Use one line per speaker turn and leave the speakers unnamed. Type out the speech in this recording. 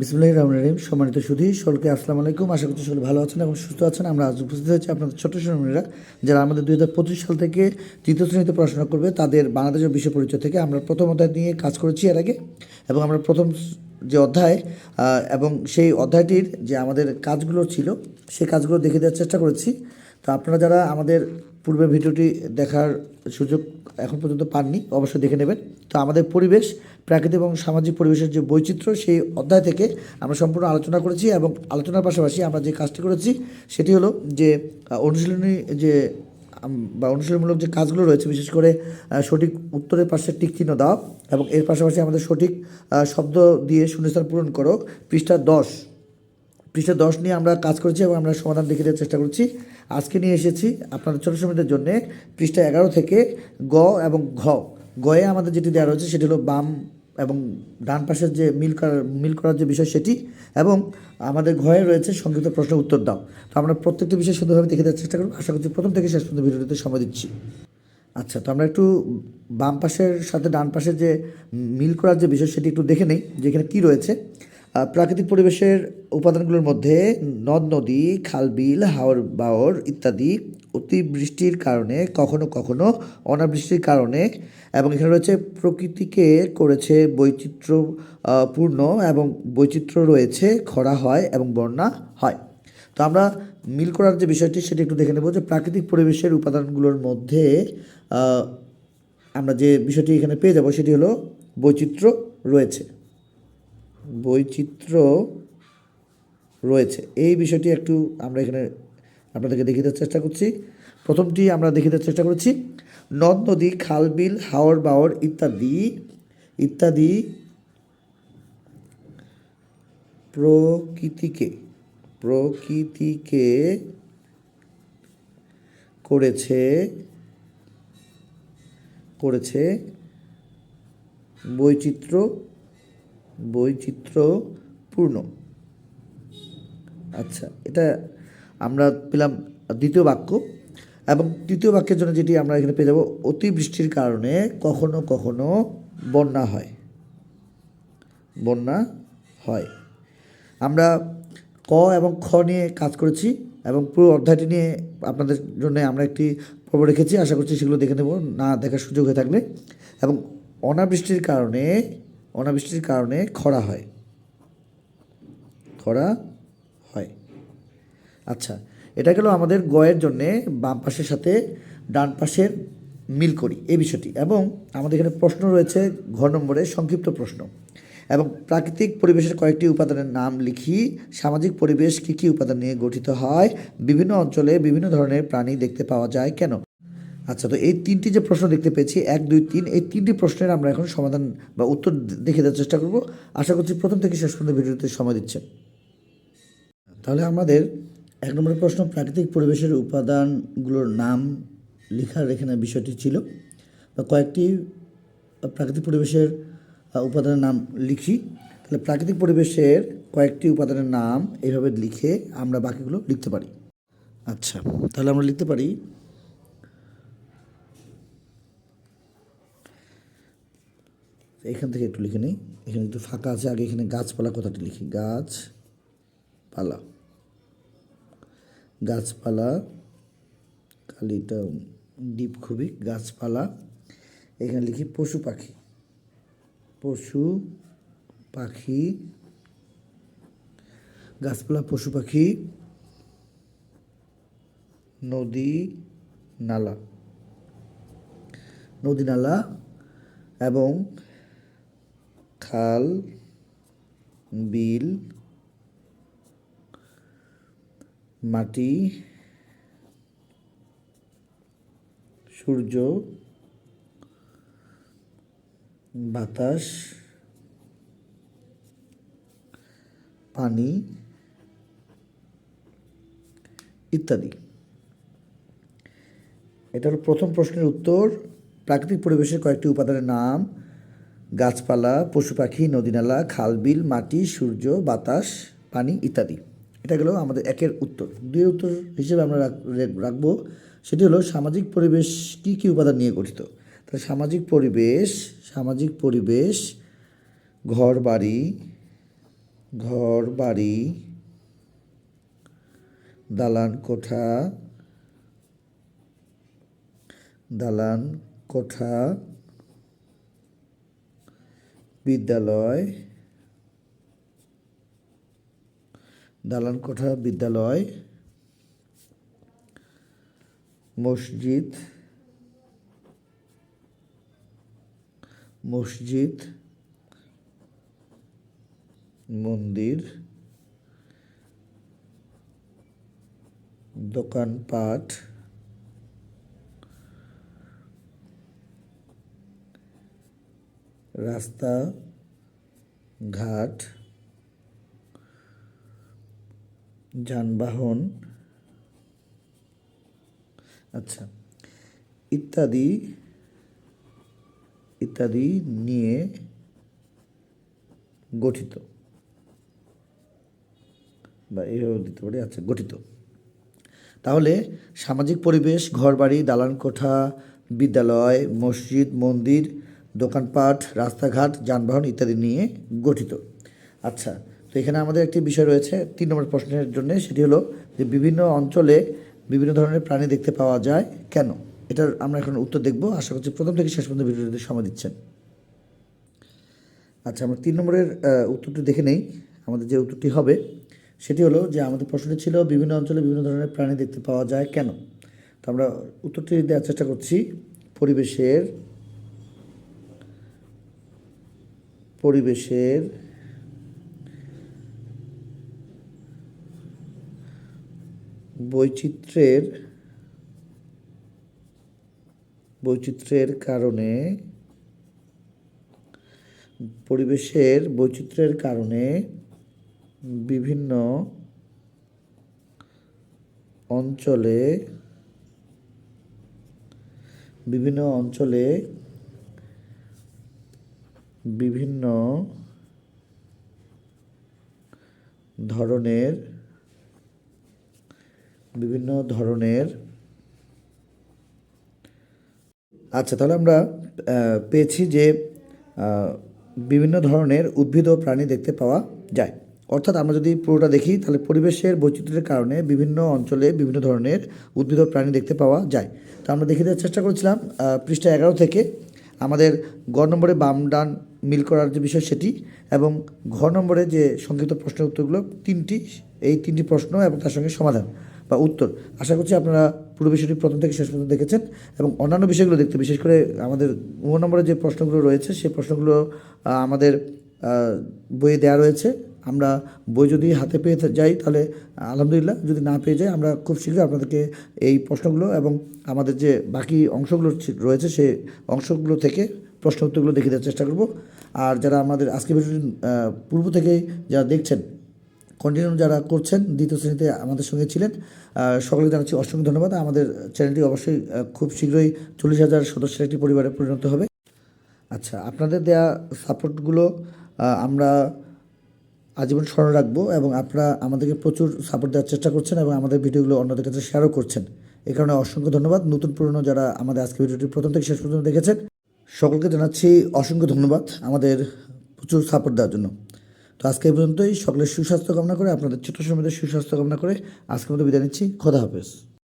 বিসমুল্লাহ রহমান রহিম। সম্মানিত সুধী, সকলকে আসসালামু আলাইকুম। আশা করছি সকলে ভালো আছেন এবং সুস্থ আছেন। আমরা আজ উপস্থিত হয়েছি আপনাদের ছোট্ট সোনামণিরা যারা আমাদের দুই হাজার পঁচিশ সাল থেকে তৃতীয় শ্রেণীতে পড়াশোনা করবে, তাদের বাংলাদেশের বিশ্ব পরিচয় থেকে আমরা প্রথম অধ্যায় নিয়ে কাজ করেছি এর আগে। এবং আমরা প্রথম যে অধ্যায় এবং সেই অধ্যায়টির যে আমাদের কাজগুলো ছিল, সেই কাজগুলো দেখে দেওয়ার চেষ্টা করেছি। তো আপনারা যারা আমাদের পূর্বে ভিডিওটি দেখার সুযোগ এখন পর্যন্ত পাননি, অবশ্যই দেখে নেবেন। তো আমাদের পরিবেশ, প্রাকৃতিক এবং সামাজিক পরিবেশের যে বৈচিত্র্য, সেই অধ্যায় থেকে আমরা সম্পূর্ণ আলোচনা করেছি এবং আলোচনার পাশাপাশি আমরা যে কাজটি করেছি, সেটি হলো যে অনুশীলনী যে বা অনুশীলনমূলক যে কাজগুলো রয়েছে, বিশেষ করে সঠিক উত্তরের পাশে টিক চিহ্ন দাও এবং এর পাশাপাশি আমাদের সঠিক শব্দ দিয়ে শূন্যস্থান পূরণ করো, পৃষ্ঠা দশ। পৃষ্ঠা দশ নিয়ে আমরা কাজ করেছি এবং আমরা সমাধান দেখে দেওয়ার চেষ্টা করছি। আজকে নিয়ে এসেছি আপনাদের ছোটো সময়দের জন্য পৃষ্ঠা এগারো থেকে গ এবং ঘ। গয়ে আমাদের যেটি দেওয়া রয়েছে সেটি হলো বাম এবং ডান পাশের যে মিল করার মিল করার যে বিষয় সেটি এবং আমাদের ঘয়ে রয়েছে সংক্ষিপ্ত প্রশ্নের উত্তর দাও। তো আমরা প্রত্যেকটি বিষয় সুন্দরভাবে দেখে দেওয়ার চেষ্টা করব। আশা করছি প্রথম থেকে শেষ পর্যন্ত ভিডিওটিতে সময় দিচ্ছি। আচ্ছা তো আমরা একটু বাম পাশের সাথে ডান পাশের যে মিল করার যে বিষয় সেটি একটু দেখে নেই যেখানে কী রয়েছে। প্রাকৃতিক পরিবেশের উপাদানগুলোর মধ্যে নদ নদী খাল বিল হাওর বাওর ইত্যাদি অতিবৃষ্টির কারণে কখনো কখনো অনাবৃষ্টির কারণে এবং এখানে রয়েছে প্রকৃতিকে করেছে বৈচিত্র্য আহ, পূর্ণ এবং বৈচিত্র্য রয়েছে খরা হয় এবং বন্যা হয়। তো আমরা মিল করার যে বিষয়টি সেটি একটু দেখে নেব যে প্রাকৃতিক পরিবেশের উপাদানগুলোর মধ্যে আমরা যে বিষয়টি এখানে পেয়ে যাব সেটি হলো বৈচিত্র্য রয়েছে। বৈচিত্র্য রয়েছে। এই বিষয়টি একটু আমরা এখানে আপনাদেরকে দেখিতে চেষ্টা করছি। প্রথমটি আমরা দেখিতে চেষ্টা করছি, নদ, নদী, খাল, বিল, হাওর, বাওর ইত্যাদি ইত্যাদি প্রকৃতিকে প্রকৃতিকে করেছে করেছে বৈচিত্র্য বৈচিত্র্যপূর্ণ। আচ্ছা এটা আমরা পেলাম দ্বিতীয় বাক্য এবং তৃতীয় বাক্যের জন্য যেটি আমরা এখানে পেয়ে যাব, অতিবৃষ্টির কারণে কখনো কখনো বন্যা হয়। বন্যা হয়। আমরা ক এবং খ নিয়ে কাজ করেছি এবং পুরো অধ্যায়টি নিয়ে আপনাদের জন্য আমরা একটি পর্ব রেখেছি। আশা করছি সেগুলো দেখে নেব, না দেখার সুযোগ হয়ে থাকলে। এবং অনাবৃষ্টির কারণে অনাবৃষ্টির কারণে খরা হয়। খরা হয়। আচ্ছা এটা গেল আমাদের গয়ের জন্যে বাম পাশের সাথে ডান পাশের মিল করি এই বিষয়টি। এবং আমাদের এখানে প্রশ্ন রয়েছে ঘ নম্বরে সংক্ষিপ্ত প্রশ্ন। এবং প্রাকৃতিক পরিবেশের কয়েকটি উপাদানের নাম লিখি। সামাজিক পরিবেশ কী কী উপাদান নিয়ে গঠিত হয়? বিভিন্ন অঞ্চলে বিভিন্ন ধরনের প্রাণী দেখতে পাওয়া যায় কেন? আচ্ছা তো এই তিনটি যে প্রশ্ন দেখতে পেয়েছি, এক, দুই, তিন, এই তিনটি প্রশ্নের আমরা এখন সমাধান বা উত্তর দেখে দেওয়ার চেষ্টা করব। আশা করছি প্রথম থেকে শেষ পর্যন্ত ভিডিওতে সময় দিচ্ছেন তাহলে আমাদের এক নম্বরের প্রশ্ন, প্রাকৃতিক পরিবেশের উপাদানগুলোর নাম লেখার এখানে বিষয়টি ছিল। বা কয়েকটি প্রাকৃতিক পরিবেশের উপাদানের নাম লিখি। তাহলে প্রাকৃতিক পরিবেশের কয়েকটি উপাদানের নাম এইভাবে লিখে আমরা বাকিগুলো লিখতে পারি। আচ্ছা তাহলে আমরা লিখতে পারি এখান থেকে একটু লিখে নিই। এখানে একটু ফাঁকা আছে। আগে এখানে গাছপালা কথাটি লিখি। গাছপালা। গাছপালা কালিটা ডিপ খুবই। গাছপালা। এখানে লিখি পশু পাখি। পশু পাখি। গাছপালা, পশু পাখি। নদী, নালা। নদী, নালা এবং খাল, বিল, মাটি, সূর্য, বাতাস, পানি ইত্যাদি। এটা প্রথম প্রশ্নের উত্তর প্রাকৃতিক পরিবেশের কয়েকটি উপাদানের নাম গাছপালা, পশু পাখি নদীনালা খাল, বিল, মাটি, সূর্য, বাতাস, পানি ইত্যাদি। এটা গেল আমাদের একের উত্তর। দুই উত্তর হিসেবে আমরা রাখব। সেটি হলো সামাজিক পরিবেশ কী কী উপাদান নিয়ে গঠিত? তাহলে সামাজিক পরিবেশ সামাজিক পরিবেশ ঘর বাড়ি ঘর বাড়ি দালান কোঠা দালান কোঠা বিদ্যালয় দালান কোঠা বিদ্যালয় মসজিদ মসজিদ মন্দির দোকানপাট রাস্তা, ঘাট, যানবাহন আচ্ছা ইত্যাদি ইত্যাদি নিয়ে গঠিত। বা এভাবে দিতে পারি? আচ্ছা গঠিত। তাহলে সামাজিক পরিবেশ, ঘরবাড়ি দালান কোঠা বিদ্যালয়, মসজিদ, মন্দির দোকানপাট, রাস্তাঘাট, যানবাহন ইত্যাদি নিয়ে গঠিত। আচ্ছা তো এখানে আমাদের একটি বিষয় রয়েছে, তিন নম্বর প্রশ্নের জন্য, সেটি হলো যে বিভিন্ন অঞ্চলে বিভিন্ন ধরনের প্রাণী দেখতে পাওয়া যায় কেন? এটার আমরা এখন উত্তর দেখব। আশা করছি প্রথম থেকে শেষ পর্যন্ত ভিডিওতে সময় দিচ্ছেন। আচ্ছা আমরা তিন নম্বরের উত্তরটি দেখে নেই। আমাদের যে উত্তরটি হবে, সেটি হলো যে আমাদের প্রশ্নটি ছিল, বিভিন্ন অঞ্চলে বিভিন্ন ধরনের প্রাণী দেখতে পাওয়া যায় কেন? তো আমরা উত্তরটি দেওয়ার চেষ্টা করছি, পরিবেশের পরিবেশের বৈচিত্র্যের বৈচিত্র্যের কারণে পরিবেশের বৈচিত্র্যের কারণে বিভিন্ন অঞ্চলে বিভিন্ন অঞ্চলে বিভিন্ন ধরনের বিভিন্ন ধরনের আচ্ছা তাহলে আমরা পেয়েছি যে বিভিন্ন ধরনের উদ্ভিদ ও প্রাণী দেখতে পাওয়া যায়। অর্থাৎ আমরা যদি পুরোটা দেখি, তাহলে পরিবেশের বৈচিত্র্যের কারণে বিভিন্ন অঞ্চলে বিভিন্ন ধরনের উদ্ভিদ ও প্রাণী দেখতে পাওয়া যায়। তো আমরা দেখে দেওয়ার চেষ্টা করেছিলাম পৃষ্ঠা এগারো থেকে আমাদের গ নম্বরে বাম ডান মিল করার যে বিষয় সেটি এবং ঘ নম্বরে যে সংক্ষিপ্ত প্রশ্নের উত্তরগুলো, তিনটি, এই তিনটি প্রশ্ন এবং তার সঙ্গে সমাধান বা উত্তর। আশা করছি আপনারা পুরো বিষয়টি প্রথম থেকে শেষ পর্যন্ত দেখেছেন এবং অন্যান্য বিষয়গুলো দেখতে, বিশেষ করে আমাদের গ নম্বরে যে প্রশ্নগুলো রয়েছে, সেই প্রশ্নগুলো আমাদের বইয়ে দেওয়া রয়েছে। আমরা বই যদি হাতে পেয়ে যাই তাহলে আলহামদুলিল্লাহ যদি না পেয়ে যাই আমরা খুব শীঘ্রই আপনাদেরকে এই প্রশ্নগুলো এবং আমাদের যে বাকি অংশগুলো রয়েছে সেই অংশগুলো থেকে প্রশ্ন উত্তরগুলো দেখে দেওয়ার চেষ্টা করব। আর যারা আমাদের আজকে ভিডিওটি পূর্ব থেকেই যারা দেখছেন কন্টিনিউ যারা করছেন দ্বিতীয় শ্রেণীতে আমাদের সঙ্গে ছিলেন আহ, সকলকে জানাচ্ছি অসংখ্য ধন্যবাদ। আমাদের চ্যানেলটি অবশ্যই খুব শীঘ্রই চল্লিশ হাজার সদস্যের একটি পরিবারে পরিণত হবে। আচ্ছা আপনাদের দেয়া সাপোর্টগুলো আমরা আজীবন স্মরণ রাখব এবং আপনারা আমাদেরকে প্রচুর সাপোর্ট দেওয়ার চেষ্টা করছেন এবং আমাদের ভিডিওগুলো অন্যদের কাছে শেয়ারও করছেন। এই কারণে অসংখ্য ধন্যবাদ। নতুন পুরনো যারা আমাদের আজকে ভিডিওটি প্রথম থেকে শেষ পর্যন্ত দেখেছেন, সকলকে জানাচ্ছি অসংখ্য ধন্যবাদ আমাদের প্রচুর সাপোর্ট দেওয়ার জন্য। তো আজকে এই পর্যন্তই। সকলের সুস্বাস্থ্য কামনা করে, আপনাদের ছোট সময়ের সুস্বাস্থ্য কামনা করে আজকের মতো বিদায় নিচ্ছি। খোদা হাফেজ।